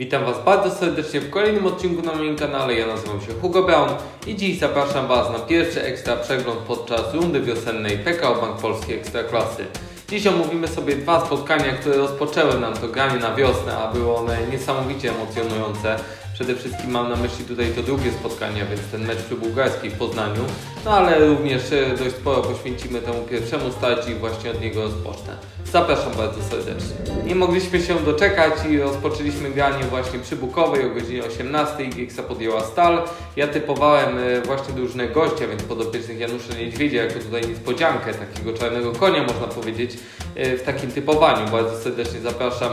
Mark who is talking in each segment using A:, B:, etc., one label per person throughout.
A: Witam Was bardzo serdecznie w kolejnym odcinku na moim kanale. Ja nazywam się Hugo Brown i dziś zapraszam Was na pierwszy ekstra przegląd podczas rundy wiosennej PKO Bank Polski Ekstraklasy. Dziś omówimy sobie dwa spotkania, które rozpoczęły nam to granie na wiosnę, a były one niesamowicie emocjonujące. Przede wszystkim mam na myśli tutaj to drugie spotkanie, więc ten mecz przy w Poznaniu, no ale również e, dość sporo poświęcimy temu pierwszemu starciu i właśnie od niego rozpocznę. Zapraszam bardzo serdecznie. Nie mogliśmy się doczekać i rozpoczęliśmy granie właśnie przy Bukowej o godzinie 18. Gieksa podjęła stal. Ja typowałem e, właśnie drużynę gościa, więc podopiecznych Janusza Niedźwiedzia jako tutaj niespodziankę, takiego czarnego konia można powiedzieć e, w takim typowaniu. Bardzo serdecznie zapraszam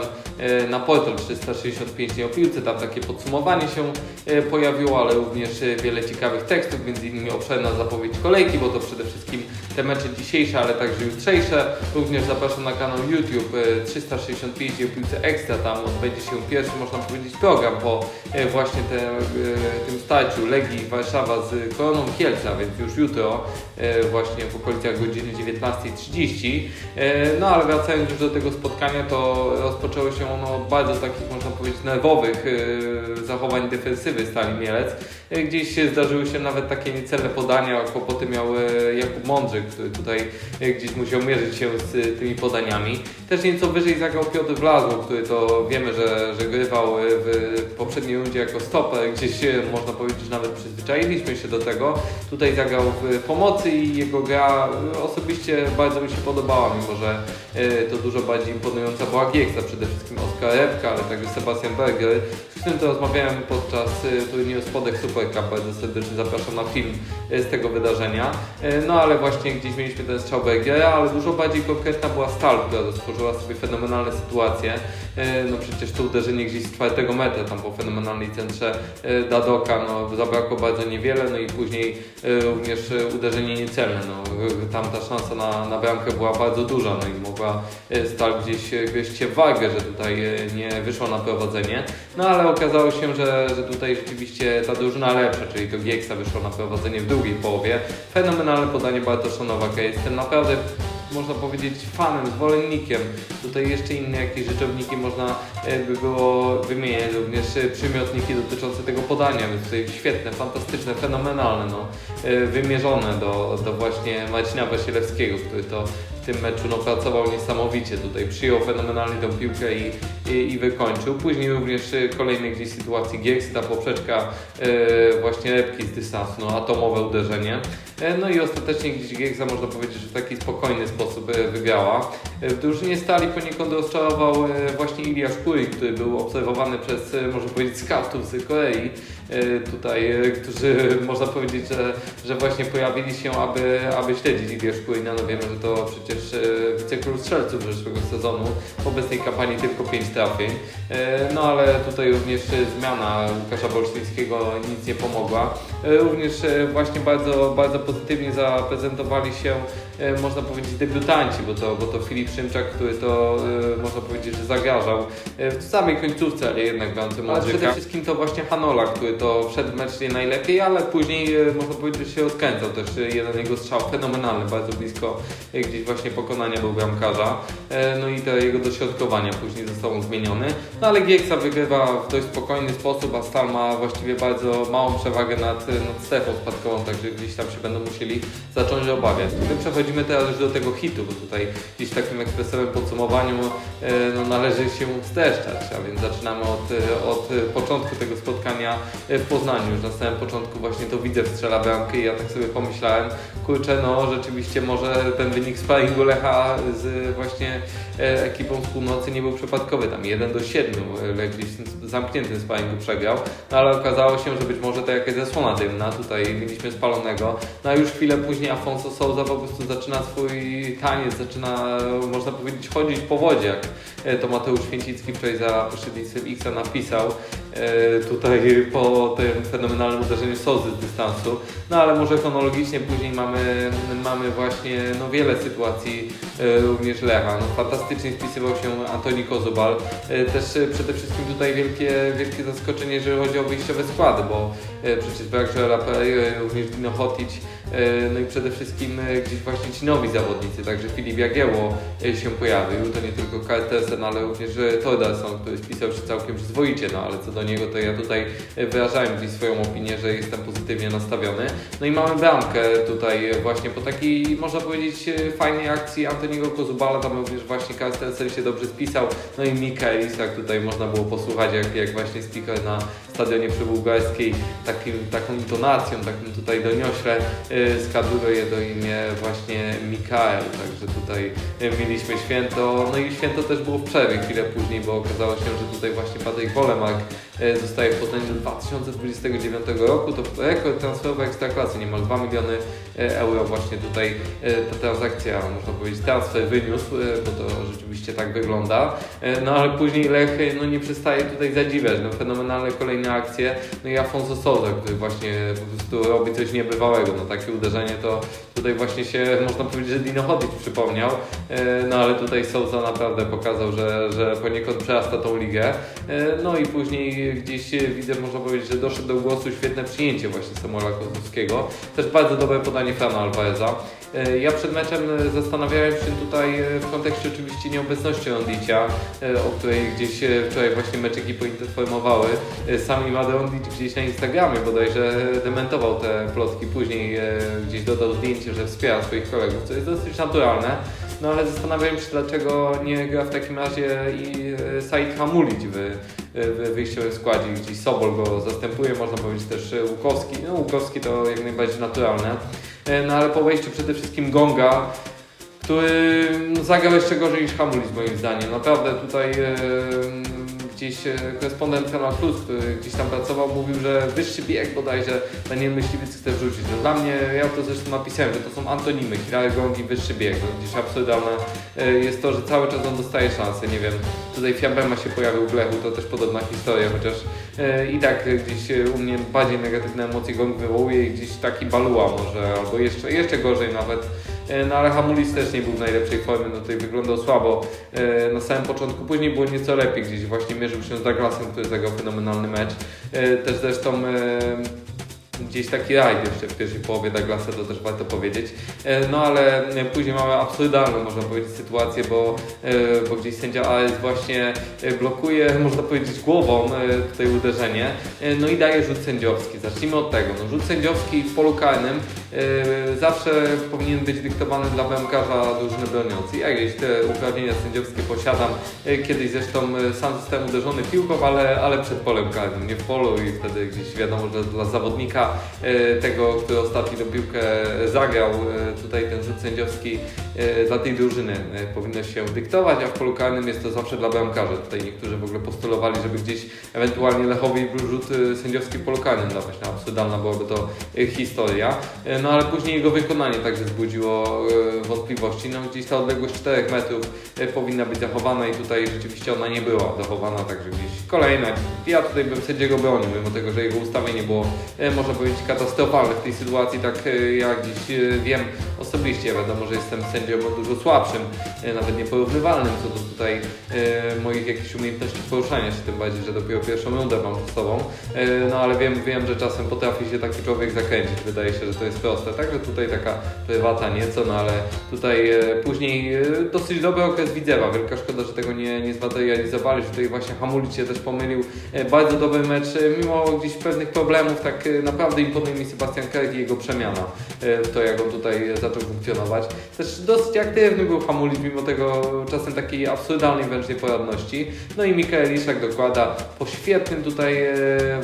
A: na portal 365 dni o piłce, tam takie podsumowanie się e, pojawiło, ale również e, wiele ciekawych tekstów, między innymi obszerna zapowiedź kolejki, bo to przede wszystkim te mecze dzisiejsze, ale także jutrzejsze. Również zapraszam na kanał YouTube e, 365 dni o piłce ekstra, tam odbędzie się pierwszy, można powiedzieć, program po e, właśnie te, e, tym starciu Legii Warszawa z Koroną Kielca, więc już jutro e, właśnie w okolicach godziny 19.30. E, No ale wracając już do tego spotkania, to rozpoczęło się ono od bardzo takich, można powiedzieć, nerwowych e, zachowań defensywy Stali Mielec. E, Gdzieś zdarzyły się nawet takie niecelne podania, kłopoty miał e, Jakub Mądrzyk, który tutaj e, gdzieś musiał mierzyć się z e, tymi podaniami. Też nieco wyżej zagrał Piotr Wlazło, który to wiemy, że, że grywał e, w poprzedniej rundzie jako stoper, gdzieś można powiedzieć, nawet przyzwyczailiśmy się do tego. Tutaj zagrał w pomocy i jego gra osobiście bardzo mi się podobała, mimo że to dużo bardziej imponująca była Gieksa, przede wszystkim Oskar Repka, ale także Sebastian Berger, z którym to rozmawiałem podczas turnieju Spodek Super Cup, bardzo serdecznie zapraszam na film z tego wydarzenia. No ale właśnie gdzieś mieliśmy ten strzał Bergera, ale dużo bardziej konkretna była Stal, która stworzyła sobie fenomenalne sytuacje. E, No przecież to uderzenie gdzieś z czwartego metra, tam po fenomenalnej centrze e, Dadoka, no zabrakło bardzo niewiele, no i później e, również uderzenie niecelne, no tam ta szansa na, na bramkę była bardzo duża, no i mogła Stal gdzieś gryźć się wagę, że tutaj nie wyszło na prowadzenie, no ale okazało się, że, że tutaj rzeczywiście ta drużyna lepsza, czyli to Gieksa wyszło na prowadzenie w drugiej połowie. Fenomenalne podanie Bartosza Nowaka, jestem naprawdę można powiedzieć fanem, zwolennikiem. Tutaj jeszcze inne jakieś rzeczowniki można e, by było wymieniać, również e, przymiotniki dotyczące tego podania, więc tutaj świetne, fantastyczne, fenomenalne, no, e, wymierzone do, do właśnie Marcina Wasilewskiego, który to w tym meczu no, pracował niesamowicie, tutaj. Przyjął fenomenalnie tą piłkę i, i, wykończył. Później również e, kolejne gdzieś sytuacji Gieksy, ta poprzeczka e, właśnie lepki z dystansu, no, atomowe uderzenie. E, No i ostatecznie gdzieś Gieksa można powiedzieć, że w taki spokojny sposób e, wygrała. E, W drużynie Stali poniekąd rozczarował właśnie Iliasz Kury, który był obserwowany przez, można powiedzieć, scoutów z Korei. E, Tutaj, e, którzy można powiedzieć, że, że właśnie pojawili się, aby, aby śledzić Iliasz Kurina. No wiemy, że to przecież e, wicekról strzelców zeszłego sezonu. W obecnej kampanii tylko 5 trafień. No ale tutaj również zmiana Łukasza Bolszyńskiego nic nie pomogła. Również właśnie bardzo, bardzo pozytywnie zaprezentowali się, można powiedzieć, debiutanci, bo to, bo to Filip Szymczak, który to, można powiedzieć, że zagrażał w samej końcówce, ale jednak grający Mądrzyka. Przede wszystkim to właśnie Hanola, który to wszedł w mecz nie najlepiej, ale później, e, można powiedzieć, że się rozkręcał. Też e, jeden jego strzał fenomenalny, bardzo blisko e, gdzieś właśnie pokonania był bramkarza. No i te jego dośrodkowania później zostało zmienione. No ale Gieksa wygrywa w dość spokojny sposób, a Stal ma właściwie bardzo małą przewagę nad, nad strefą spadkową, także gdzieś tam się będą musieli zacząć obawiać. My przechodzimy teraz już do tego hitu, bo tutaj gdzieś w takim ekspresowym podsumowaniu no, należy się streszczać, a więc zaczynamy od, od początku tego spotkania w Poznaniu. Na samym początku właśnie to widzę strzela bramkę i ja tak sobie pomyślałem, kurczę, no rzeczywiście może ten wynik sparingu Lecha z właśnie e, ekipą z północy nie był przypadkowy, tam 1 do 7 Lech gdzieś w tym zamkniętym sparingu przegrał, no ale okazało się, że być może to jakaś zasłona dymna, tutaj mieliśmy spalonego, no a już chwilę później Afonso Souza po prostu zaczyna swój taniec, zaczyna, można powiedzieć, chodzić po wodzie, jak e, to Mateusz Święcicki wczoraj za pośrednictwem Xa napisał, e, tutaj po tym fenomenalnym uderzeniu Sozy z dystansu, no ale może chronologicznie później mamy, mamy właśnie no, wiele sytuacji e, również Lecha. No, fantastycznie spisywał się Antoni Kozubal. E, Też e, przede wszystkim tutaj wielkie, wielkie zaskoczenie, jeżeli chodzi o wyjściowe składy, bo e, przecież Joela Pereira, również Dino Hotic E, No i przede wszystkim e, gdzieś właśnie ci nowi zawodnicy, także Filip Jagiełło e, się pojawił, to nie tylko Kaltesen, ale również e, Tordelson, który spisał się całkiem przyzwoicie, no ale co do niego to ja tutaj e, wyrażałem gdzieś swoją opinię, że jestem pozytywnie nastawiony. No i mamy bramkę tutaj e, właśnie po takiej, można powiedzieć, e, fajnej akcji Antoniego Kozubala, tam również właśnie Kaltesen się dobrze spisał, no i Mikael Isak tutaj można było posłuchać, jak, jak właśnie speaker na stadionie przybułgarskiej takim, taką intonacją, takim tutaj doniośle y, skaduje do imię właśnie Mikael, także tutaj y, mieliśmy święto, no i święto też było w przerwie chwilę później, bo okazało się, że tutaj właśnie Patryk Wolemark y, zostaje w Poznaniu 2029 roku, to rekord transferowy Ekstraklasy, niemal 2 miliony euro właśnie tutaj ta transakcja, można powiedzieć transfer wyniósł, bo to rzeczywiście tak wygląda, no ale później Lech no, nie przestaje tutaj zadziwiać, no fenomenalne kolejne akcje, no i Afonso Souza, który właśnie po prostu robi coś niebywałego, no uderzenie to tutaj właśnie się, można powiedzieć, że Dino Hodzic przypomniał, e, no ale tutaj Souza naprawdę pokazał, że, że poniekąd przerasta tą ligę, E, no i później gdzieś widzę, można powiedzieć, że doszedł do głosu świetne przyjęcie właśnie Samuela Kozłowskiego, też bardzo dobre podanie Frana Alvareza. E, Ja przed meczem e, zastanawiałem się tutaj e, w kontekście oczywiście nieobecności Ondicia, o której gdzieś wczoraj właśnie meczeki poinformowały. E, Sam Imad Ondic gdzieś na Instagramie bodajże dementował te plotki, później gdzieś dodał zdjęcie, że wspiera swoich kolegów, co jest dosyć naturalne. No ale zastanawiałem się, dlaczego nie gra w takim razie i Said Hamulic w, w wyjściowym składzie, gdzieś Sobol go zastępuje, można powiedzieć też Łukowski. No Łukowski to jak najbardziej naturalne. E, No ale po wejściu przede wszystkim Gonga, który no, zagrał jeszcze gorzej niż Hamulic moim zdaniem. Naprawdę tutaj e, gdzieś e, korespondent Kanal Plus, który gdzieś tam pracował, mówił, że wyższy bieg bodajże Daniel Myśliwiec chce wrzucić. No dla mnie, ja to zresztą napisałem, że to są antonimy, Hiral Gong i wyższy bieg. No, gdzieś absurdalne jest to, że cały czas on dostaje szansę, nie wiem, tutaj Fiabema się pojawił w Lechu, to też podobna historia, chociaż i tak e, gdzieś e, u mnie bardziej negatywne emocje Gong wywołuje i gdzieś taki baluła może, albo jeszcze, jeszcze gorzej nawet. E, No ale Hamulis też nie był w najlepszej formie, no tutaj wyglądał słabo e, na samym początku, później było nieco lepiej, gdzieś właśnie mierzył się z Douglasem, który zagrał fenomenalny mecz. E, Też zresztą e, gdzieś taki rajd jeszcze w pierwszej połowie Douglasa, to też warto powiedzieć. E, No ale e, później mamy absurdalną, można powiedzieć, sytuację, bo, e, bo gdzieś sędzia AS właśnie blokuje, można powiedzieć, głową tutaj uderzenie, no i daje rzut sędziowski. Zacznijmy od tego. No, rzut sędziowski w polu karnym zawsze powinien być dyktowany dla bramkarza drużyny broniącej. Ja gdzieś te uprawnienia sędziowskie posiadam. Kiedyś zresztą sam zostałem uderzony piłką, ale, ale przed polem karnym, nie w polu i wtedy gdzieś wiadomo, że dla zawodnika e, tego, który ostatnio tę piłkę zagrał, e, tutaj ten rzut sędziowski e, dla tej drużyny powinno się dyktować, a w polu karnym jest to zawsze dla bramkarza. Tutaj niektórzy w ogóle postulowali, żeby gdzieś ewentualnie Lechowi rzut e, sędziowski polu karnym dawać. No, absurdalna byłaby to historia. No ale później jego wykonanie także wzbudziło wątpliwości. No gdzieś ta odległość 4 metrów powinna być zachowana i tutaj rzeczywiście ona nie była zachowana, także gdzieś kolejna. Ja tutaj bym sędziego bronił, mimo tego, że jego ustawienie było, e, można powiedzieć, katastrofalne w tej sytuacji, tak e, ja gdzieś e, wiem osobiście, wiadomo, że jestem sędzią dużo słabszym, e, nawet nieporównywalnym co do tutaj moich jakichś umiejętności poruszania się, tym bardziej, że dopiero pierwszą rundę mam przed sobą, no ale wiem, wiem, że czasem potrafi się taki człowiek zakręcić, wydaje się, że to jest proste, także tutaj taka prywata nieco, no ale tutaj później dosyć dobry okres Widzewa, wielka szkoda, że tego nie, nie zmaterializowali, że tutaj właśnie Hamulic się też pomylił, bardzo dobry mecz, mimo gdzieś pewnych problemów, tak e, naprawdę imponuje mi Sebastian Kerk i jego przemiana e, to, jak on tutaj zaczął funkcjonować. Też dosyć aktywny był Hamulic, mimo tego czasem takiej absurdalnej wręcz nieporadności. No i Mikael Iszak dokłada po świetnym tutaj e,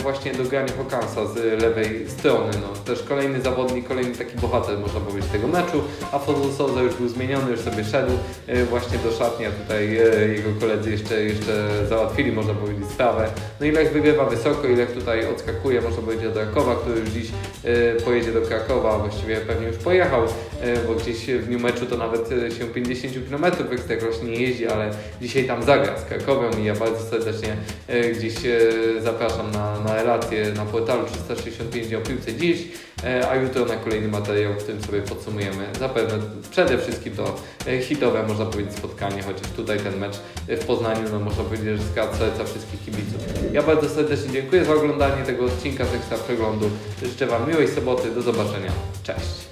A: właśnie dograniu Hokansa z lewej strony. No, też kolejny zawodnik, kolejny taki bohater można powiedzieć tego meczu, a Fozo Souza już był zmieniony, już sobie szedł e, właśnie do szatni, a tutaj jego koledzy jeszcze, jeszcze załatwili, można powiedzieć, sprawę. No i Lech wygrywa wysoko i Lech tutaj odskakuje, można powiedzieć, do Krakowa, który już dziś e, pojedzie do Krakowa, właściwie pewnie już pojechał, e, bo gdzieś w dniu meczu to nawet e, się 50 km w Ekstraklasie nie jeździ, ale dzisiaj tam zagra z Krakowem i ja bardzo serdecznie gdzieś zapraszam na, na relację na portalu 365 dni o piłce dziś, a jutro na kolejny materiał, w którym sobie podsumujemy zapewne przede wszystkim to hitowe, można powiedzieć, spotkanie, chociaż tutaj ten mecz w Poznaniu, no można powiedzieć, że skradł serca wszystkich kibiców. Ja bardzo serdecznie dziękuję za oglądanie tego odcinka z Ekstra Przeglądu. Życzę Wam miłej soboty, do zobaczenia. Cześć!